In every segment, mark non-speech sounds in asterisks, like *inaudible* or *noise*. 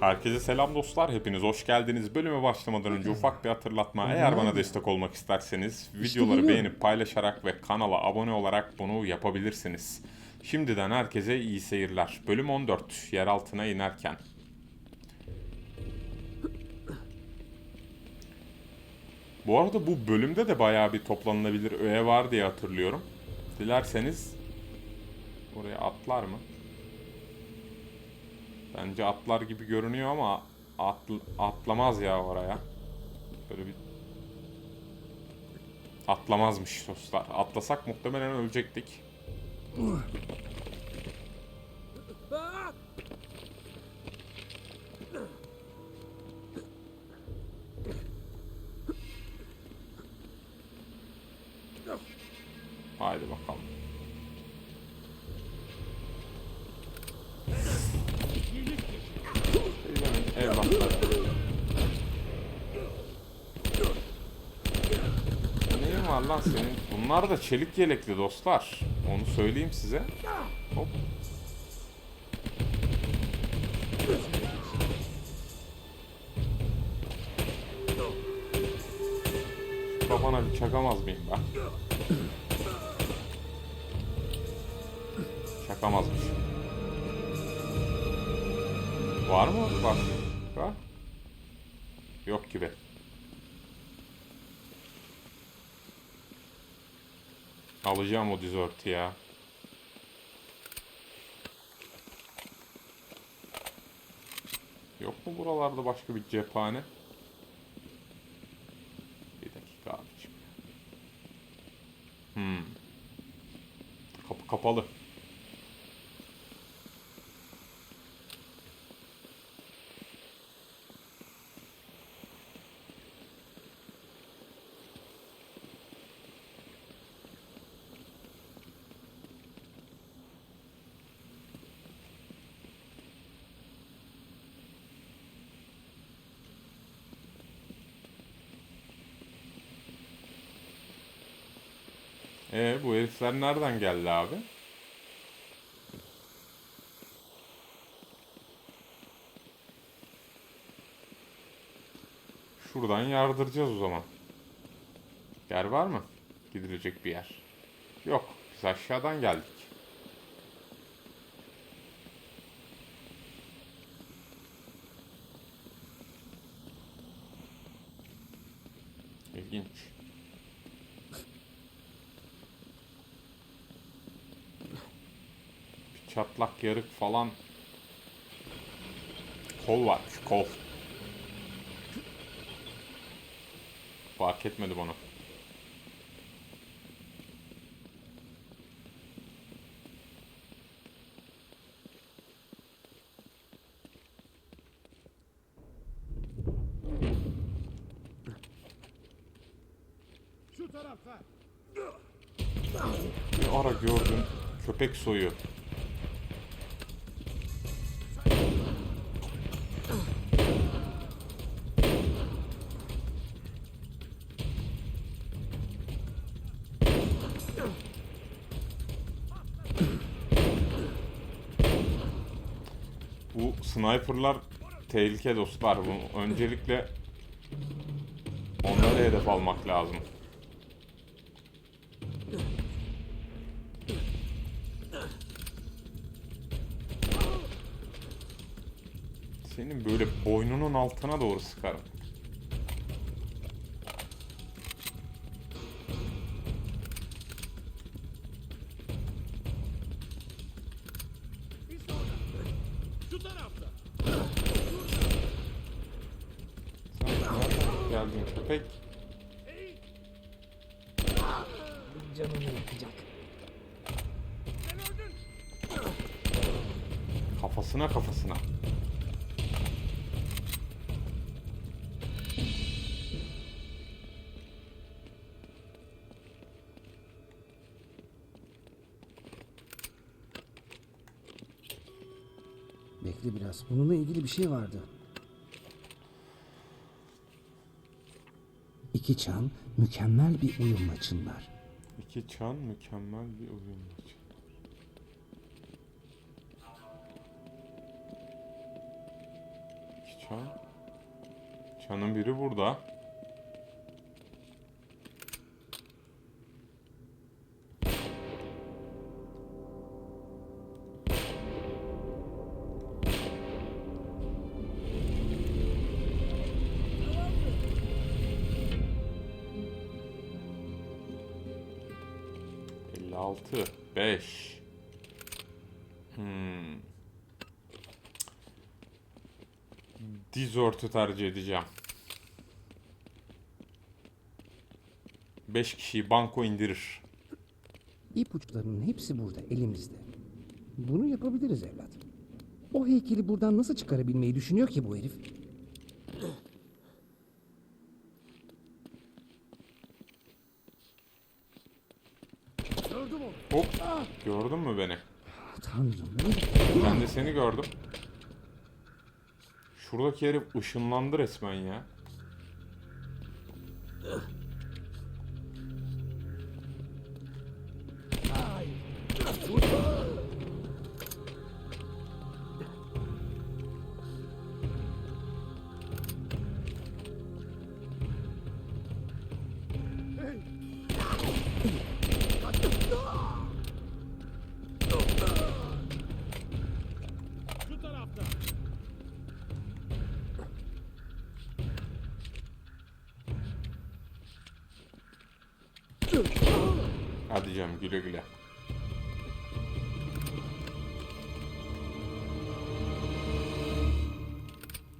Herkese selam dostlar. Hepiniz hoş geldiniz. Bölüme başlamadan önce ufak bir hatırlatma. Eğer bana destek olmak isterseniz videoları beğenip paylaşarak ve kanala abone olarak bunu yapabilirsiniz. Şimdiden herkese iyi seyirler. Bölüm 14. Yer altına inerken. Bu arada bu bölümde de bayağı bir toplanılabilir öğe var diye hatırlıyorum. Dilerseniz oraya atlar mı? Bence atlar gibi görünüyor ama atl- atlamaz ya oraya. Böyle bir atlamazmış dostlar. Atlasak muhtemelen ölecektik. Haydi bakalım. Var lan senin? Bunlar da çelik yelekli dostlar. Onu söyleyeyim size. Hop. Şu Kafana bir çakamaz mıyım ben? Çakamazmış. Var mı? Başka? Yok gibi. Alacağım o dizörtü ya. Yok mu buralarda başka bir cephane? Bir dakika abicim. Hmm. Kapı kapalı. Ee bu herifler nereden geldi abi? Şuradan yardıracağız o zaman. Yer var mı? Gidilecek bir yer. Yok. Biz aşağıdan geldik. İlginç. Bir çatlak yarık falan. Kol varmış kol. Fark etmedi bunu. Şu tarafta. Bir ara gördüm köpek soyu. Sniperlar tehlike dostlar. Bu öncelikle onları hedef almak lazım. Senin böyle boynunun altına doğru sıkarım. Geldin köpek? Canını yakacak. Kafasına kafasına. Bekle biraz. Bununla ilgili bir şey vardı. İki çan mükemmel bir uyumla çınlar. İki çan mükemmel bir uyum maçı. Çan. Çanın biri burada. Elli altı. Beş. Hmm. Dizort'u tercih edeceğim. 5 kişiyi banko indirir. İpuçlarının hepsi burada elimizde. Bunu yapabiliriz evlat. O heykeli buradan nasıl çıkarabilmeyi düşünüyor ki bu herif? Hop. Gördün mü beni? Tanrım. Ben de seni gördüm. Şuradaki herif ışınlandı resmen ya. Hadi canım güle güle.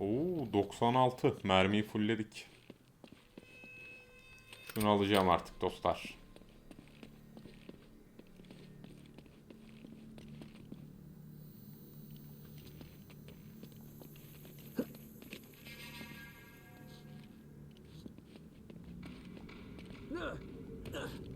Oo 96 mermiyi fullledik. Şunu alacağım artık dostlar. Bu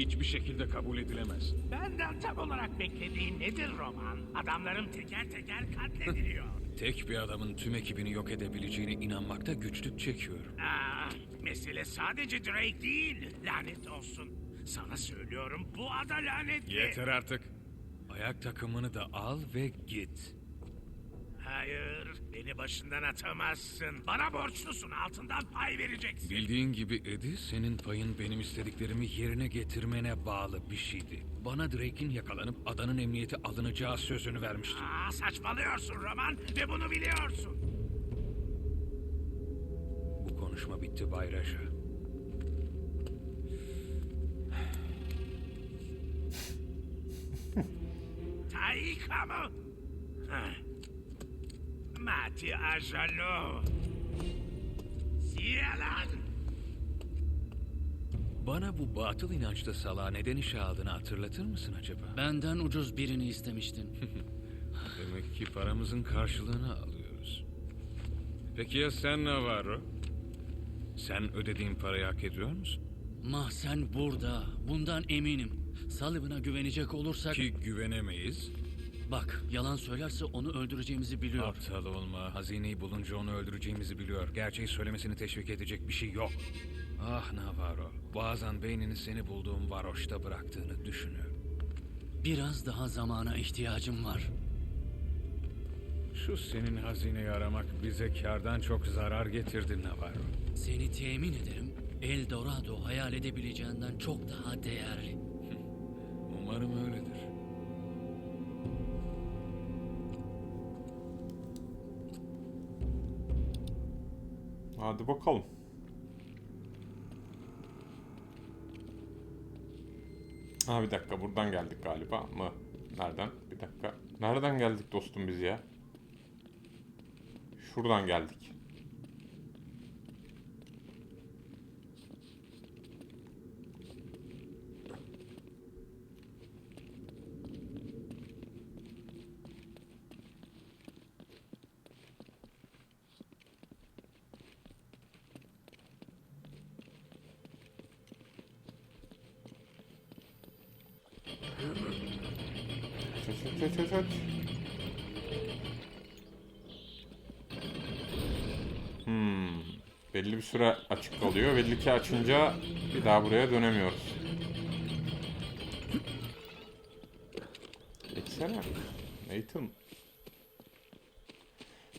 hiçbir şekilde kabul edilemez. Benden tam olarak beklediğin nedir Roman? Adamlarım teker teker katlediliyor. *laughs* Tek bir adamın tüm ekibini yok edebileceğine inanmakta güçlük çekiyorum. Aa, mesele sadece Drake değil. Lanet olsun. Sana söylüyorum bu ada lanetli. Yeter artık. Ayak takımını da al ve git. Beni başından atamazsın. Bana borçlusun, altından pay vereceksin. Bildiğin gibi Eddie, senin payın benim istediklerimi yerine getirmene bağlı bir şeydi. Bana Drake'in yakalanıp adanın emniyete alınacağı sözünü vermiştin. Aa, saçmalıyorsun Roman ve bunu biliyorsun. Bu konuşma bitti Bay Raja. Taika mı? Heh. Mati Ajalo. Siyalan. Bana bu batıl inançlı salağa neden işe aldığını hatırlatır mısın acaba? Benden ucuz birini istemiştin. *laughs* Demek ki paramızın karşılığını alıyoruz. Peki ya sen Navarro? Sen ödediğin parayı hak ediyor musun? Mahsen burada. Bundan eminim. Sullivan'a güvenecek olursak... Ki güvenemeyiz. Bak, yalan söylerse onu öldüreceğimizi biliyor. Aptal olma. Hazineyi bulunca onu öldüreceğimizi biliyor. Gerçeği söylemesini teşvik edecek bir şey yok. Ah Navarro. Bazen beynini seni bulduğum varoşta bıraktığını düşünüyor. Biraz daha zamana ihtiyacım var. Şu senin hazineyi aramak bize kardan çok zarar getirdi Navarro. Seni temin ederim. El Dorado hayal edebileceğinden çok daha değerli. Umarım öyledir. Hadi bakalım. Ha bir dakika buradan geldik galiba mı? Nereden? Bir dakika. Nereden geldik dostum biz ya? Şuradan geldik. Çat çat çat çat. Hmm. belli bir süre açık kalıyor. Belli ki açınca bir daha buraya dönemiyoruz. Geçsene. Nathan.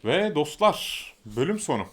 Ve dostlar, bölüm sonu.